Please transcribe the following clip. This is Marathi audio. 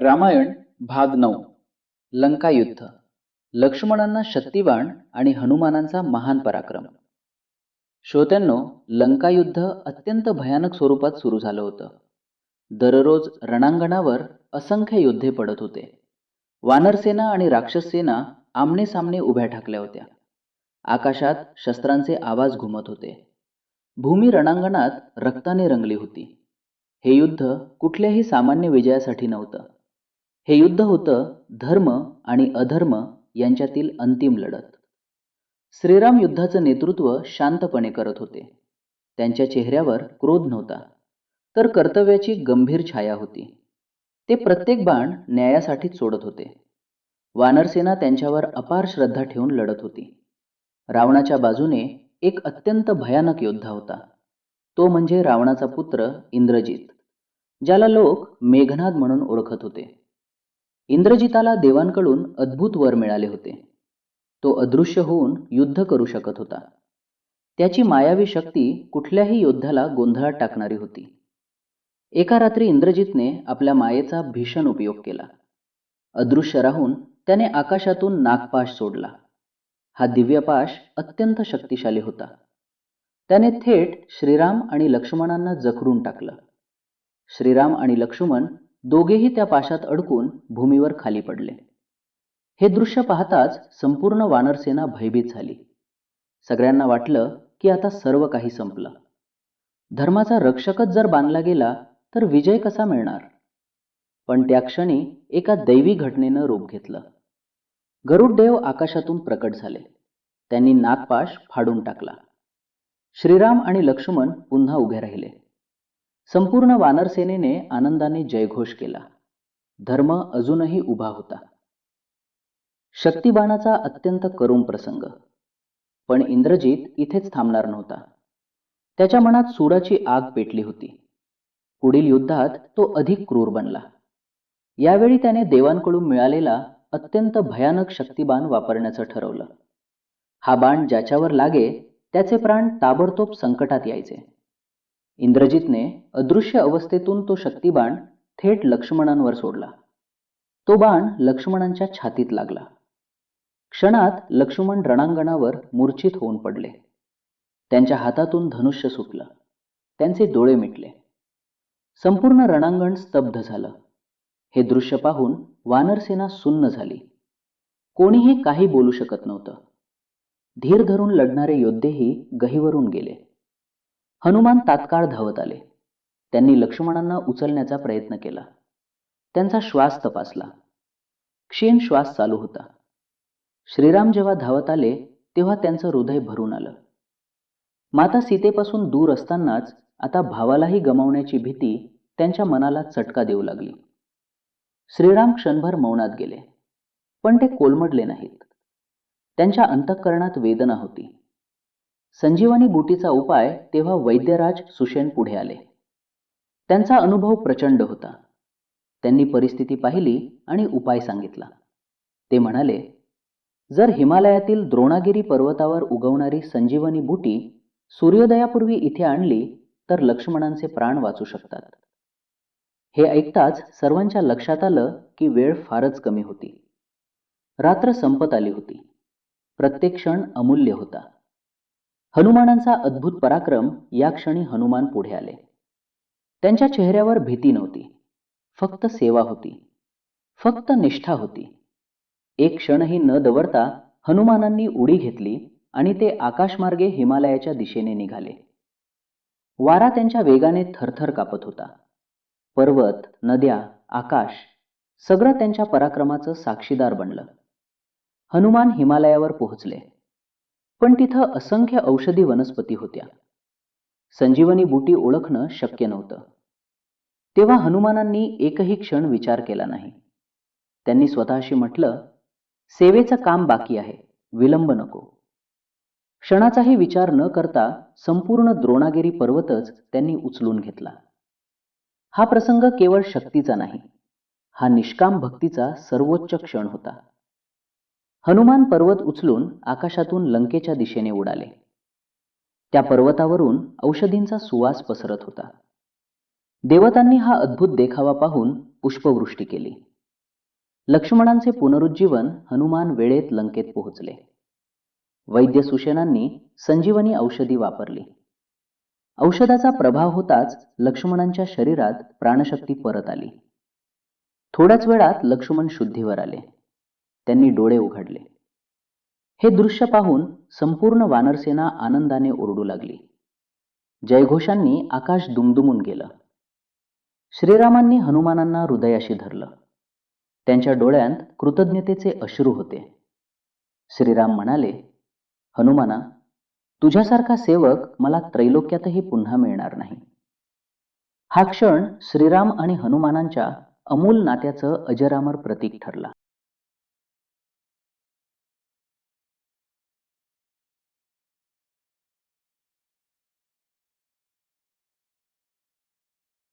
रामायण भाग नऊ लंका युद्ध. लक्ष्मणांना शक्तिवाण आणि हनुमानांचा महान पराक्रम. श्रोत्यांनो लंका युद्ध अत्यंत भयानक स्वरूपात सुरू झालं होतं. दररोज रणांगणावर असंख्य युद्धे पडत होते. वानरसेना आणि राक्षस सेना आमने सामने उभ्या ठाकल्या होत्या. आकाशात शस्त्रांचे आवाज घुमत होते. भूमी रणांगणात रक्ताने रंगली होती. हे युद्ध कुठल्याही सामान्य विजयासाठी नव्हतं. हे युद्ध होतं धर्म आणि अधर्म यांच्यातील अंतिम लढत. श्रीराम युद्धाचं नेतृत्व शांतपणे करत होते. त्यांच्या चेहऱ्यावर क्रोध नव्हता तर कर्तव्याची गंभीर छाया होती. ते प्रत्येक बाण न्यायासाठीच सोडत होते. वानरसेना त्यांच्यावर अपार श्रद्धा ठेवून लढत होती. रावणाच्या बाजूने एक अत्यंत भयानक योद्धा होता. तो म्हणजे रावणाचा पुत्र इंद्रजित ज्याला लोक मेघनाद म्हणून ओळखत होते. इंद्रजिताला देवांकडून अद्भुत वर मिळाले होते. तो अदृश्य होऊन युद्ध करू शकत होता. त्याची मायावी शक्ती कुठल्याही योद्ध्याला गोंधळात टाकणारी होती. एका रात्री इंद्रजितने आपल्या मायेचा भीषण उपयोग केला. अदृश्य राहून त्याने आकाशातून नागपाश सोडला. हा दिव्यपाश अत्यंत शक्तिशाली होता. त्याने थेट श्रीराम आणि लक्ष्मणांना जखडून टाकलं. श्रीराम आणि लक्ष्मण दोघेही त्या पाशात अडकून भूमीवर खाली पडले. हे दृश्य पाहताच संपूर्ण वानरसेना भयभीत झाली. सगळ्यांना वाटलं की आता सर्व काही संपलं. धर्माचा रक्षकच जर बांधला गेला तर विजय कसा मिळणार? पण त्या क्षणी एका दैवी घटनेनं रूप घेतलं. गरुडदेव आकाशातून प्रकट झाले. त्यांनी नागपाश फाडून टाकला. श्रीराम आणि लक्ष्मण पुन्हा उभे राहिले. संपूर्ण वानरसेनेने आनंदाने जयघोष केला. धर्म अजूनही उभा होता. शक्तिबाणाचा अत्यंत करुण प्रसंग. पण इंद्रजीत इथेच थांबणार नव्हता. त्याच्या मनात सुराची आग पेटली होती. पुढील युद्धात तो अधिक क्रूर बनला. यावेळी त्याने देवांकडून मिळालेला अत्यंत भयानक शक्तिबाण वापरण्याचं ठरवलं. हा बाण ज्याच्यावर लागे त्याचे प्राण ताबडतोब संकटात यायचे. इंद्रजितने अदृश्य अवस्थेतून तो शक्तिबाण थेट लक्ष्मणांवर सोडला. तो बाण लक्ष्मणांच्या छातीत लागला. क्षणात लक्ष्मण रणांगणावर मूर्छित होऊन पडले. त्यांच्या हातातून धनुष्य सुटलं. त्यांचे डोळे मिटले. संपूर्ण रणांगण स्तब्ध झालं. हे दृश्य पाहून वानरसेना सुन्न झाली. कोणीही काही बोलू शकत नव्हतं. धीर धरून लढणारे योद्धेही गहीवरून गेले. हनुमान तात्काळ धावत आले. त्यांनी लक्ष्मणांना उचलण्याचा प्रयत्न केला. त्यांचा श्वास तपासला. क्षीण श्वास चालू होता. श्रीराम जेव्हा धावत आले तेव्हा त्यांचं हृदय भरून आलं. माता सीतेपासून दूर असतानाच आता भावालाही गमावण्याची भीती त्यांच्या मनाला चटका देऊ लागली. श्रीराम क्षणभर मौनात गेले. पण ते कोलमडले नाहीत. त्यांच्या अंतःकरणात वेदना होती. संजीवनी बुटीचा उपाय तेव्हा वैद्यराज सुशेन पुढे आले. त्यांचा अनुभव प्रचंड होता. त्यांनी परिस्थिती पाहिली आणि उपाय सांगितला. ते म्हणाले जर हिमालयातील द्रोणागिरी पर्वतावर उगवणारी संजीवनी बुटी सूर्योदयापूर्वी इथे आणली तर लक्ष्मणांचे प्राण वाचू शकतात. हे ऐकताच सर्वांच्या लक्षात आलं की वेळ फारच कमी होती. रात्र संपत आली होती. प्रत्येक क्षण अमूल्य होता. हनुमानांचा अद्भुत पराक्रम या क्षणी हनुमान पुढे आले. त्यांच्या चेहऱ्यावर भीती नव्हती. फक्त सेवा होती. फक्त निष्ठा होती. एक क्षणही न दवरता हनुमानांनी उडी घेतली आणि ते आकाशमार्गे हिमालयाच्या दिशेने निघाले. वारा त्यांच्या वेगाने थरथर कापत होता. पर्वत नद्या आकाश सगळं त्यांच्या पराक्रमाचं साक्षीदार बनलं. हनुमान हिमालयावर पोहोचले. पण तिथं असंख्य औषधी वनस्पती होत्या. संजीवनी बुटी ओळखणं शक्य नव्हतं. तेव्हा हनुमानांनी एकही क्षण विचार केला नाही. त्यांनी स्वतःशी म्हटलं सेवेचं काम बाकी आहे विलंब नको. क्षणाचाही विचार न करता संपूर्ण द्रोणागिरी पर्वतच त्यांनी उचलून घेतला. हा प्रसंग केवळ शक्तीचा नाही हा निष्काम भक्तीचा सर्वोच्च क्षण होता. हनुमान पर्वत उचलून आकाशातून लंकेच्या दिशेने उडाले. त्या पर्वतावरून औषधींचा सुवास पसरत होता. देवतांनी हा अद्भुत देखावा पाहून पुष्पवृष्टी केली. लक्ष्मणांचे पुनरुज्जीवन हनुमान वेळेत लंकेत पोहोचले. वैद्य सुशेनांनी संजीवनी औषधी वापरली. औषधाचा प्रभाव होताच लक्ष्मणांच्या शरीरात प्राणशक्ती परत आली. थोड्याच वेळात लक्ष्मण शुद्धीवर आले. त्यांनी डोळे उघडले. हे दृश्य पाहून संपूर्ण वानरसेना आनंदाने ओरडू लागली. जयघोषांनी आकाश दुमदुमून गेलं. श्रीरामांनी हनुमानांना हृदयाशी धरलं. त्यांच्या डोळ्यांत कृतज्ञतेचे अश्रू होते. श्रीराम म्हणाले हनुमाना तुझ्यासारखा सेवक मला त्रैलोक्यातही पुन्हा मिळणार नाही. हा क्षण श्रीराम आणि हनुमानांच्या अमूल नात्याचं अजरामर प्रतीक ठरला.